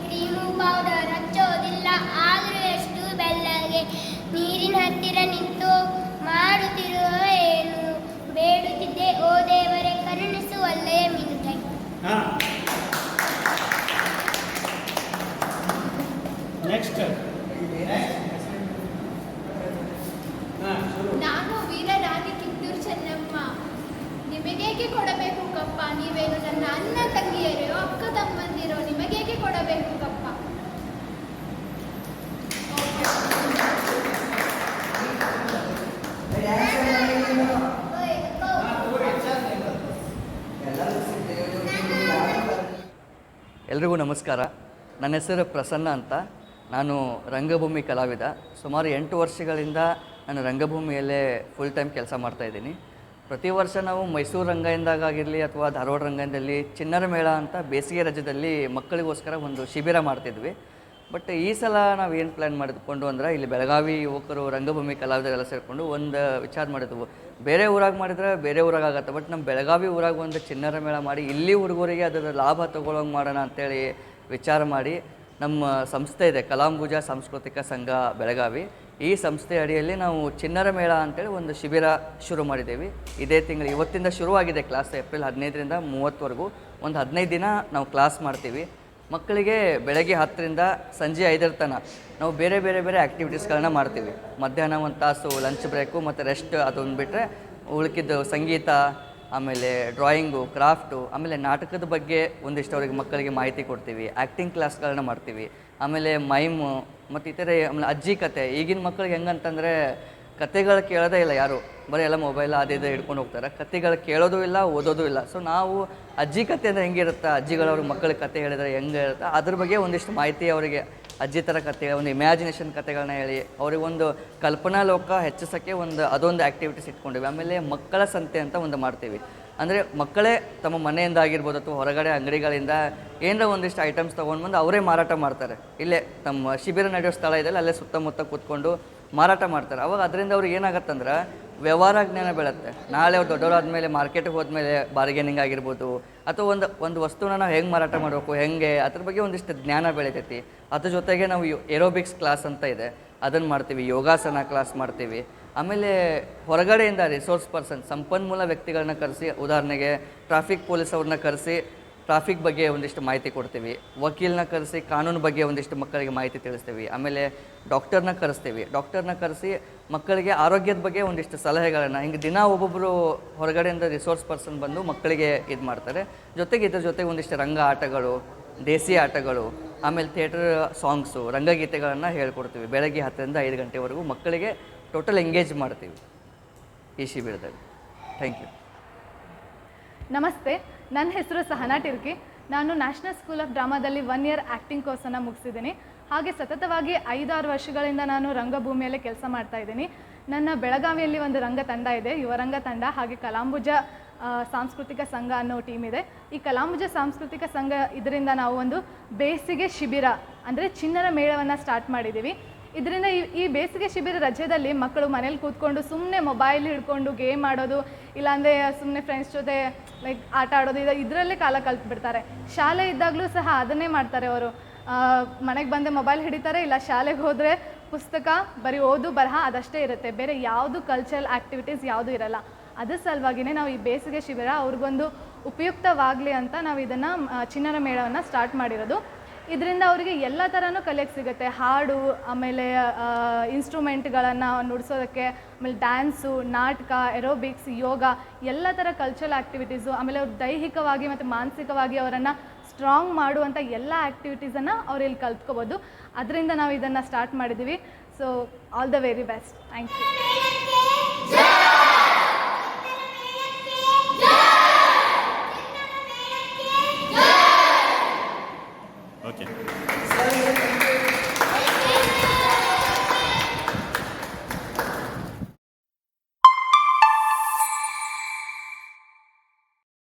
Cream powder ಹಚ್ಚೋದಿಲ್ಲ ಆದರೂ ಎಷ್ಟು ಬೆಲ್ಲಗೆ ನೀರಿನ ಹತ್ತಿರ ನಿಂತು ಮಾಡುತ್ತಿರುವ ಏನು ಬೇಡುತ್ತಿದ್ದೆ ಓ ದೇವರೇ ಕರುಣಿಸು ಒಳ್ಳೆಯ ಮೀನು ಥ್ಯಾಂಕ್ ಯು ನೆಕ್ಸ್ಟ್ ನಾನು ವೀರರಾಣಿ ಕಿತ್ತೂರು ಚೆನ್ನಮ್ಮ. ನಿಮಗೇಕೆ ಕೊಡಬೇಕು ಕಪ್ಪ? ನೀವೇನು ನನ್ನ ಅಣ್ಣ ತಂಗಿಯರೋ? ಅಕ್ಕ ತಮ್ಮಂದಿರೋ ನಿಮಗೇಕೆ ಕೊಡಬೇಕು ಕಪ್ಪ? ಎಲ್ರಿಗೂ ನಮಸ್ಕಾರ. ನನ್ನ ಹೆಸರು ಪ್ರಸನ್ನ ಅಂತ. ನಾನು ರಂಗಭೂಮಿ ಕಲಾವಿದ. ಸುಮಾರು ಎಂಟು ವರ್ಷಗಳಿಂದ ನಾನು ರಂಗಭೂಮಿಯಲ್ಲೇ ಫುಲ್ ಟೈಮ್ ಕೆಲಸ ಮಾಡ್ತಾಯಿದ್ದೀನಿ ಪ್ರತಿ ವರ್ಷ ನಾವು ಮೈಸೂರು ರಂಗದಿಂದಾಗಿರಲಿ ಅಥವಾ ಧಾರವಾಡ ರಂಗದಲ್ಲಿ ಚಿನ್ನರ ಮೇಳ ಅಂತ ಬೇಸಿಗೆ ರಜದಲ್ಲಿ ಮಕ್ಕಳಿಗೋಸ್ಕರ ಒಂದು ಶಿಬಿರ ಮಾಡ್ತಿದ್ವಿ. ಬಟ್ ಈ ಸಲ ನಾವು ಏನು ಪ್ಲ್ಯಾನ್ ಮಾಡಿದ್ಕೊಂಡು ಅಂದ್ರೆ ಇಲ್ಲಿ ಬೆಳಗಾವಿ ಯುವಕರು, ರಂಗಭೂಮಿ ಕಲಾವಿದರೆಲ್ಲ ಸೇರಿಕೊಂಡು ಒಂದು ವಿಚಾರ ಮಾಡಿದ್ವು. ಬೇರೆ ಊರಾಗ ಮಾಡಿದ್ರೆ ಬೇರೆ ಊರಾಗ ಆಗತ್ತೆ. ಬಟ್ ನಮ್ಮ ಬೆಳಗಾವಿ ಊರಾಗ ಒಂದು ಚಿನ್ನರ ಮೇಳ ಮಾಡಿ ಇಲ್ಲಿ ಹುಡುಗರಿಗೆ ಅದರ ಲಾಭ ತಗೊಳ್ಳೋಂಗೆ ಮಾಡೋಣ ಅಂತೇಳಿ ವಿಚಾರ ಮಾಡಿ ನಮ್ಮ ಸಂಸ್ಥೆ ಇದೆ, ಕಲಾಂಬುಜ ಸಾಂಸ್ಕೃತಿಕ ಸಂಘ ಬೆಳಗಾವಿ. ಈ ಸಂಸ್ಥೆ ಅಡಿಯಲ್ಲಿ ನಾವು ಚಿನ್ನರ ಮೇಳ ಅಂತೇಳಿ ಒಂದು ಶಿಬಿರ ಶುರು ಮಾಡಿದ್ದೀವಿ. ಇದೇ ತಿಂಗಳು ಇವತ್ತಿಂದ ಶುರುವಾಗಿದೆ ಕ್ಲಾಸ್ ಏಪ್ರಿಲ್ ಹದಿನೈದರಿಂದ ಮೂವತ್ತವರೆಗೂ. ಒಂದು ಹದಿನೈದು ದಿನ ನಾವು ಕ್ಲಾಸ್ ಮಾಡ್ತೀವಿ. ಮಕ್ಕಳಿಗೆ ಬೆಳಗ್ಗೆ ಹತ್ತರಿಂದ ಸಂಜೆ ಐದರ ತನಕ ನಾವು ಬೇರೆ ಬೇರೆ ಬೇರೆ ಆ್ಯಕ್ಟಿವಿಟೀಸ್ಗಳನ್ನ ಮಾಡ್ತೀವಿ. ಮಧ್ಯಾಹ್ನ ಒಂದು ತಾಸು ಲಂಚ್ ಬ್ರೇಕು ಮತ್ತು ರೆಸ್ಟ್ ಅದೊಂದು ಬಿಟ್ಟರೆ ಉಳ್ಕಿದ್ದು ಸಂಗೀತ ಆಮೇಲೆ ಡ್ರಾಯಿಂಗು, ಕ್ರಾಫ್ಟು, ಆಮೇಲೆ ನಾಟಕದ ಬಗ್ಗೆ ಒಂದಿಷ್ಟು ಅವ್ರಿಗೆ ಮಕ್ಕಳಿಗೆ ಮಾಹಿತಿ ಕೊಡ್ತೀವಿ. ಆ್ಯಕ್ಟಿಂಗ್ ಕ್ಲಾಸ್ಗಳನ್ನ ಮಾಡ್ತೀವಿ. ಆಮೇಲೆ ಮೈಮು, ಮತ್ತು ಇತರೆ, ಆಮೇಲೆ ಅಜ್ಜಿ ಕತೆ. ಈಗಿನ ಮಕ್ಕಳಿಗೆ ಹೆಂಗಂತಂದರೆ ಕತೆಗಳು ಕೇಳೋದೇ ಇಲ್ಲ ಯಾರು. ಬರೀ ಎಲ್ಲ ಮೊಬೈಲ್ ಅದು ಇದು ಹಿಡ್ಕೊಂಡು ಹೋಗ್ತಾರೆ. ಕತೆಗಳು ಕೇಳೋದು ಇಲ್ಲ, ಓದೋದು ಇಲ್ಲ. ಸೊ ನಾವು ಅಜ್ಜಿ ಕತೆ ಅಂದರೆ ಹೆಂಗಿರುತ್ತೆ? ಅಜ್ಜಿಗಳು ಅವ್ರಿಗೆ ಮಕ್ಕಳಿಗೆ ಕತೆ ಹೇಳಿದರೆ ಹೆಂಗೆ ಇರುತ್ತೆ? ಅದ್ರ ಬಗ್ಗೆ ಒಂದಿಷ್ಟು ಮಾಹಿತಿ ಅವರಿಗೆ ಅಜ್ಜಿ ಥರ ಕತೆ ಒಂದು ಇಮ್ಯಾಜಿನೇಷನ್ ಕತೆಗಳನ್ನ ಹೇಳಿ, ಅವ್ರಿಗೆ ಒಂದು ಕಲ್ಪನಾ ಲೋಕ ಹೆಚ್ಚಿಸೋಕ್ಕೆ ಒಂದು, ಅದೊಂದು ಆ್ಯಕ್ಟಿವಿಟೀಸ್ ಇಟ್ಕೊಂಡಿವಿ ಆಮೇಲೆ ಮಕ್ಕಳ ಸಂತೆ ಅಂತ ಒಂದು ಮಾಡ್ತೀವಿ. ಅಂದರೆ ಮಕ್ಕಳೇ ತಮ್ಮ ಮನೆಯಿಂದ ಆಗಿರ್ಬೋದು ಅಥವಾ ಹೊರಗಡೆ ಅಂಗಡಿಗಳಿಂದ ಏನರ ಒಂದಿಷ್ಟು ಐಟಮ್ಸ್ ತೊಗೊಂಡು ಬಂದು ಅವರೇ ಮಾರಾಟ ಮಾಡ್ತಾರೆ. ಇಲ್ಲೇ ತಮ್ಮ ಶಿಬಿರ ನಡೆಯೋ ಸ್ಥಳ ಇದೆಯಲ್ಲ, ಅಲ್ಲೇ ಸುತ್ತಮುತ್ತ ಕೂತ್ಕೊಂಡು ಮಾರಾಟ ಮಾಡ್ತಾರೆ. ಅವಾಗ ಅದರಿಂದ ಅವ್ರಿಗೆ ಏನಾಗತ್ತಂದ್ರೆ ವ್ಯವಹಾರ ಜ್ಞಾನ ಬೆಳತ್ತೆ. ನಾಳೆ ಅವ್ರು ದೊಡ್ಡವರಾದ್ಮೇಲೆ ಮಾರ್ಕೆಟ್ಗೆ ಹೋದ್ಮೇಲೆ ಬಾರ್ಗೇನಿಂಗ್ ಆಗಿರ್ಬೋದು, ಅಥವಾ ಒಂದು ಒಂದು ವಸ್ತುನ ನಾವು ಹೆಂಗೆ ಮಾರಾಟ ಮಾಡಬೇಕು, ಹೆಂಗೆ, ಅದ್ರ ಬಗ್ಗೆ ಒಂದಿಷ್ಟು ಜ್ಞಾನ ಬೆಳಿತೈತಿ. ಅದ್ರ ಜೊತೆಗೆ ನಾವು ಏರೋಬಿಕ್ಸ್ ಕ್ಲಾಸ್ ಅಂತ ಇದೆ. ಅದನ್ನು ಮಾಡ್ತೀವಿ, ಯೋಗಾಸನ ಕ್ಲಾಸ್ ಮಾಡ್ತೀವಿ. ಆಮೇಲೆ ಹೊರಗಡೆಯಿಂದ ರಿಸೋರ್ಸ್ ಪರ್ಸನ್ ಸಂಪನ್ಮೂಲ ವ್ಯಕ್ತಿಗಳನ್ನ ಕರೆಸಿ, ಉದಾಹರಣೆಗೆ ಟ್ರಾಫಿಕ್ ಪೊಲೀಸ್ ಅವ್ರನ್ನ ಕರೆಸಿ ಟ್ರಾಫಿಕ್ ಬಗ್ಗೆ ಒಂದಿಷ್ಟು ಮಾಹಿತಿ ಕೊಡ್ತೀವಿ. ವಕೀಲನ್ನ ಕರೆಸಿ, ಕಾನೂನು ಬಗ್ಗೆ ಒಂದಿಷ್ಟು ಮಕ್ಕಳಿಗೆ ಮಾಹಿತಿ ತಿಳಿಸ್ತೀವಿ. ಆಮೇಲೆ ಡಾಕ್ಟರ್ನ ಕರೆಸ್ತೀವಿ. ಡಾಕ್ಟರ್ನ ಕರೆಸಿ ಮಕ್ಕಳಿಗೆ ಆರೋಗ್ಯದ ಬಗ್ಗೆ ಒಂದಿಷ್ಟು ಸಲಹೆಗಳನ್ನು, ಹಿಂಗೆ ದಿನ ಒಬ್ಬೊಬ್ಬರು ಹೊರಗಡೆಯಿಂದ ರಿಸೋರ್ಸ್ ಪರ್ಸನ್ ಬಂದು ಮಕ್ಕಳಿಗೆ ಇದು ಮಾಡ್ತಾರೆ. ಜೊತೆಗೆ ಇದ್ರ ಜೊತೆಗೆ ಒಂದಿಷ್ಟು ರಂಗ ಆಟಗಳು, ದೇಸಿ ಆಟಗಳು, ಆಮೇಲೆ ಥಿಯೇಟರ್ ಸಾಂಗ್ಸು ರಂಗಗೀತೆಗಳನ್ನು ಹೇಳ್ಕೊಡ್ತೀವಿ. ಬೆಳಗ್ಗೆ ಹತ್ತರಿಂದ ಐದು ಗಂಟೆವರೆಗೂ ಮಕ್ಕಳಿಗೆ ಟೋಟಲ್ ಎಂಗೇಜ್ ಮಾಡ್ತೀವಿ. ಈ ಶಿಬಿರದಲ್ಲಿ. ಥ್ಯಾಂಕ್ ಯು ನಮಸ್ತೆ, ನನ್ನ ಹೆಸರು ಸಹನಾ ಟಿರ್ಕಿ. ನಾನು ನ್ಯಾಷನಲ್ ಸ್ಕೂಲ್ ಆಫ್ ಡ್ರಾಮಾದಲ್ಲಿ ಒನ್ ಇಯರ್ ಆ್ಯಕ್ಟಿಂಗ್ ಕೋರ್ಸನ್ನು ಮುಗಿಸಿದ್ದೀನಿ. ಹಾಗೆ ಸತತವಾಗಿ ಐದಾರು ವರ್ಷಗಳಿಂದ ನಾನು ರಂಗಭೂಮಿಯಲ್ಲಿ ಕೆಲಸ ಮಾಡ್ತಾ ಇದ್ದೀನಿ. ನನ್ನ ಬೆಳಗಾವಿಯಲ್ಲಿ ಒಂದು ರಂಗ ತಂಡ ಇದೆ. ಯುವರಂಗ ತಂಡ ಹಾಗೆ ಕಲಾಂಬುಜ ಸಾಂಸ್ಕೃತಿಕ ಸಂಘ ಅನ್ನೋ ಟೀಮ್ ಇದೆ. ಈ ಕಲಾಂಬುಜ ಸಾಂಸ್ಕೃತಿಕ ಸಂಘ ಇದರಿಂದ ನಾವು ಒಂದು ಬೇಸಿಗೆ ಶಿಬಿರ, ಅಂದರೆ ಚಿನ್ನರ ಮೇಳವನ್ನು ಸ್ಟಾರ್ಟ್ ಮಾಡಿದ್ದೀವಿ. ಇದರಿಂದ ಈ ಬೇಸಿಗೆ ಶಿಬಿರ ರಜೆಯಲ್ಲಿ ಮಕ್ಕಳು ಮನೇಲಿ ಕೂತ್ಕೊಂಡು ಸುಮ್ಮನೆ ಮೊಬೈಲ್ ಹಿಡ್ಕೊಂಡು ಗೇಮ್ ಆಡೋದು, ಇಲ್ಲಾಂದರೆ ಸುಮ್ಮನೆ ಫ್ರೆಂಡ್ಸ್ ಜೊತೆ ಲೈಕ್ ಆಟ ಆಡೋದು, ಇದು ಇದರಲ್ಲೇ ಕಾಲ ಕಲ್ತ್ಬಿಡ್ತಾರೆ. ಶಾಲೆ ಇದ್ದಾಗಲೂ ಸಹ ಅದನ್ನೇ ಮಾಡ್ತಾರೆ ಅವರು. ಮನೆಗೆ ಬಂದೆ ಮೊಬೈಲ್ ಹಿಡಿತಾರೆ, ಇಲ್ಲ ಶಾಲೆಗೆ ಹೋದರೆ ಪುಸ್ತಕ, ಬರೀ ಓದು, ಬರಹ ಅದಷ್ಟೇ ಇರುತ್ತೆ. ಬೇರೆ ಯಾವುದು ಕಲ್ಚರಲ್ ಆ್ಯಕ್ಟಿವಿಟೀಸ್ ಯಾವುದೂ ಇರಲ್ಲ. ಅದ್ರ ಸಲುವಾಗಿಯೇ ನಾವು ಈ ಬೇಸಿಗೆ ಶಿಬಿರ ಅವ್ರಿಗೊಂದು ಉಪಯುಕ್ತವಾಗಲಿ ಅಂತ ನಾವು ಇದನ್ನು ಚಿನ್ನರ ಮೇಳವನ್ನು ಸ್ಟಾರ್ಟ್ ಮಾಡಿರೋದು. ಇದರಿಂದ ಅವರಿಗೆ ಎಲ್ಲ ಥರನೂ ಕಲಿಯಕ್ಕೆ ಸಿಗುತ್ತೆ. ಹಾಡು, ಆಮೇಲೆ ಇನ್ಸ್ಟ್ರೂಮೆಂಟ್ಗಳನ್ನು ನುಡಿಸೋದಕ್ಕೆ, ಆಮೇಲೆ ಡ್ಯಾನ್ಸು ನಾಟಕ ಎರೋಬಿಕ್ಸ್ ಯೋಗ, ಎಲ್ಲ ಥರ ಕಲ್ಚರಲ್ ಆ್ಯಕ್ಟಿವಿಟೀಸು ಆಮೇಲೆ ಅವ್ರು ದೈಹಿಕವಾಗಿ ಮತ್ತು ಮಾನಸಿಕವಾಗಿ ಅವರನ್ನು ಸ್ಟ್ರಾಂಗ್ ಮಾಡುವಂಥ ಎಲ್ಲ ಆ್ಯಕ್ಟಿವಿಟೀಸನ್ನು ಅವ್ರು ಇಲ್ಲಿ ಕಲ್ತ್ಕೋಬೋದು. ಅದರಿಂದ ನಾವು ಇದನ್ನು ಸ್ಟಾರ್ಟ್ ಮಾಡಿದ್ದೀವಿ so all the very best thank you Okay.